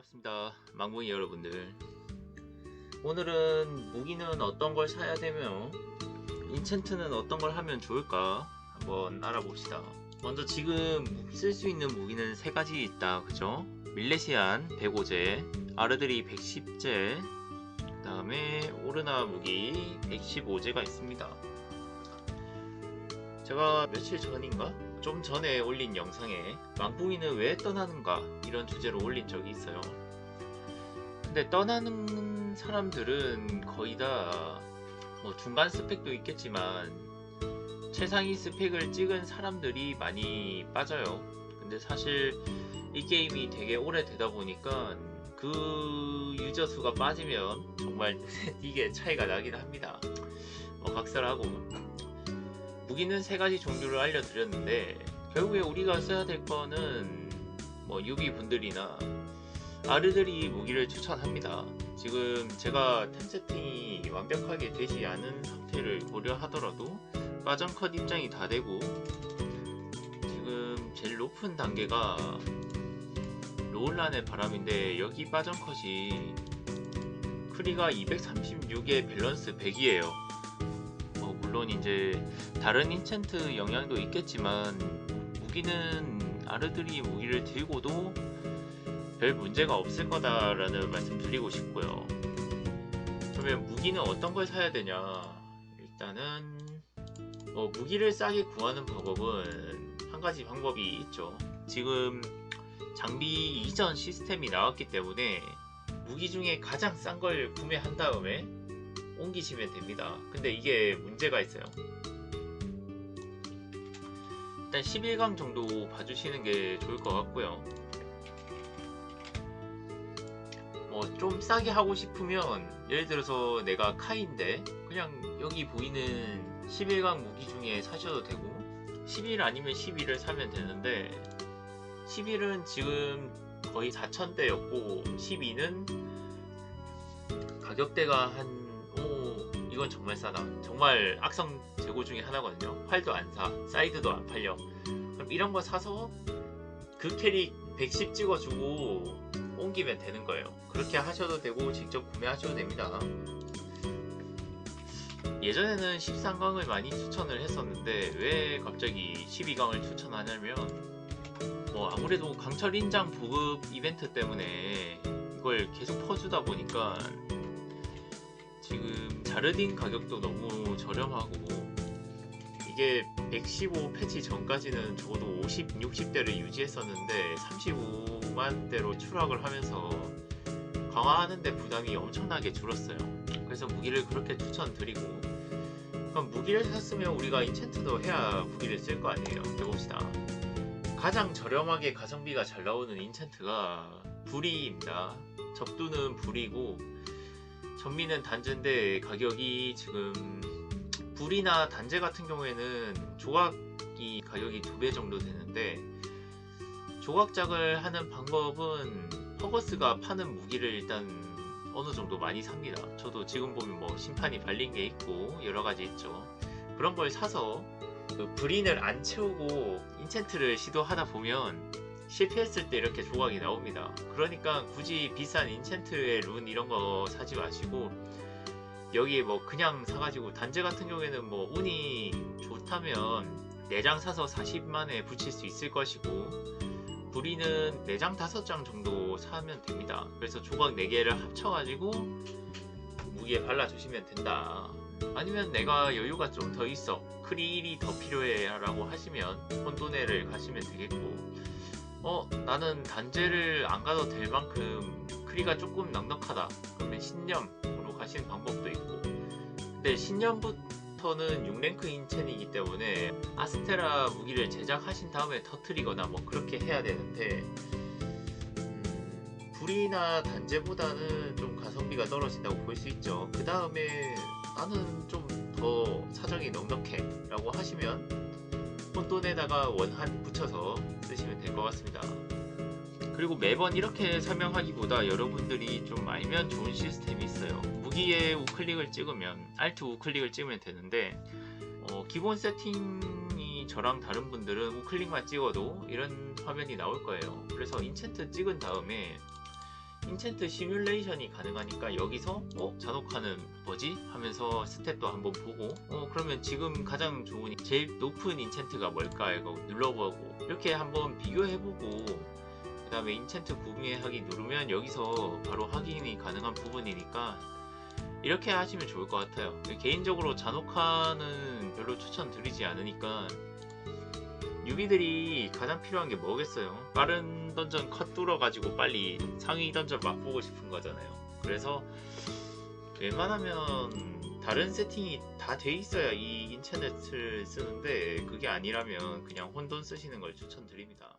반갑습니다. 망봉이 여러분들. 오늘은 무기는 어떤 걸 사야 되며 인챈트는 어떤 걸 하면 좋을까 한번 알아봅시다. 먼저 지금 쓸 수 있는 무기는 세 가지 있다. 그죠? 밀레시안 105제, 아르드리 110제, 그 다음에 오르나 무기 115제가 있습니다. 제가 며칠 전인가? 좀 전에 올린 영상에 망둥이는 왜 떠나는가 이런 주제로 올린 적이 있어요. 근데 떠나는 사람들은 거의 다 뭐 중간 스펙도 있겠지만 최상위 스펙을 찍은 사람들이 많이 빠져요. 근데 사실 이 게임이 되게 오래 되다 보니까 그 유저 수가 빠지면 정말 이게 차이가 나긴 합니다. 뭐 각설하고 무기는 세 가지 종류를 알려드렸는데 결국에 우리가 써야 될 거는 뭐 유비 분들이나 아르들이 무기를 추천합니다. 지금 제가 템 세팅이 완벽하게 되지 않은 상태를 고려하더라도 빠전 컷 입장이 다 되고 지금 제일 높은 단계가 로울란의 바람인데 여기 빠전 컷이 크리가 236에 밸런스 100이에요. 뭐 물론 이제 다른 인챈트 영향도 있겠지만 무기는 아르드리 무기를 들고도 별 문제가 없을 거다라는 말씀 드리고 싶고요. 그러면 무기는 어떤 걸 사야 되냐? 일단은 어, 무기를 싸게 구하는 방법은 한 가지 방법이 있죠. 지금 장비 이전 시스템이 나왔기 때문에 무기 중에 가장 싼 걸 구매한 다음에 옮기시면 됩니다. 근데 이게 문제가 있어요. 일단 11강 정도 봐주시는 게 좋을 것 같고요. 뭐 좀 싸게 하고 싶으면 예를 들어서 내가 카인데 그냥 여기 보이는 11강 무기 중에 사셔도 되고 11 아니면 12를 사면 되는데 11은 지금 거의 4천대였고 12는 가격대가 한 오, 이건 정말 싸다. 정말 악성 재고 중에 하나거든요. 활도 안 사, 사이드도 안 팔려. 그럼 이런 거 사서 그 캐릭 110 찍어주고 옮기면 되는 거예요. 그렇게 하셔도 되고 직접 구매하셔도 됩니다. 예전에는 13강을 많이 추천을 했었는데 왜 갑자기 12강을 추천하냐면 뭐 아무래도 강철 인장 보급 이벤트 때문에 이걸 계속 퍼주다 보니까 지금 자르딘 가격도 너무 저렴하고 이게 115 패치 전까지는 적어도 50, 60대를 유지했었는데 35만 대로 추락을 하면서 강화하는데 부담이 엄청나게 줄었어요. 그래서 무기를 그렇게 추천드리고 그럼 무기를 샀으면 우리가 인챈트도 해야 무기를 쓸 거 아니에요. 해봅시다. 가장 저렴하게 가성비가 잘 나오는 인챈트가 불이입니다. 적두는 불이고 전미는 단제인데 가격이 지금 불이나 단제 같은 경우에는 조각이 가격이 두 배 정도 되는데 조각작을 하는 방법은 퍼거스가 파는 무기를 일단 어느 정도 많이 삽니다. 저도 지금 보면 뭐 심판이 발린 게 있고 여러 가지 있죠. 그런 걸 사서 그 브린을 안 채우고 인챈트를 시도하다 보면 실패했을 때 이렇게 조각이 나옵니다. 그러니까 굳이 비싼 인챈트의 룬 이런 거 사지 마시고 여기 뭐 그냥 사가지고 단제 같은 경우에는 뭐 운이 좋다면 4장 사서 40만에 붙일 수 있을 것이고 부리는 4장 5장 정도 사면 됩니다. 그래서 조각 4개를 합쳐가지고 무기에 발라주시면 된다. 아니면 내가 여유가 좀 더 있어 크릴이 더 필요해 라고 하시면 혼돈회를 가시면 되겠고 어 나는 단제를 안 가도 될 만큼 크리가 조금 넉넉하다. 그러면 신념으로 가시는 방법도 있고. 근데 신념부터는 6랭크 인첸이기 때문에 아스테라 무기를 제작하신 다음에 터트리거나 뭐 그렇게 해야 되는데 음, 불이나 단제보다는 좀 가성비가 떨어진다고 볼 수 있죠. 그 다음에 나는 좀 더 사정이 넉넉해 라고 하시면 혼돈에다가 원한 붙여서 쓰시면 될 것 같습니다. 그리고 매번 이렇게 설명하기보다 여러분들이 좀 알면 좋은 시스템이 있어요. 무기에 우클릭을 찍으면 Alt 우클릭을 찍으면 되는데 어, 기본 세팅이 저랑 다른 분들은 우클릭만 찍어도 이런 화면이 나올 거예요. 그래서 인챈트 찍은 다음에 인챈트 시뮬레이션이 가능하니까 여기서 어? 잔혹하는 뭐지? 하면서 스탯도 한번 보고 어 그러면 지금 가장 좋은 제일 높은 인챈트가 뭘까 이거 눌러보고 이렇게 한번 비교해보고 그 다음에 인챈트 구매하기 누르면 여기서 바로 확인이 가능한 부분이니까 이렇게 하시면 좋을 것 같아요 개인적으로 잔혹화는 별로 추천드리지 않으니까 유비들이 가장 필요한 게 뭐겠어요? 빠른 던전 컷 뚫어가지고 빨리 상위 던전 맛보고 싶은 거잖아요. 그래서 웬만하면 다른 세팅이 다 돼 있어야 이 인터넷을 쓰는데 그게 아니라면 그냥 혼돈 쓰시는 걸 추천드립니다.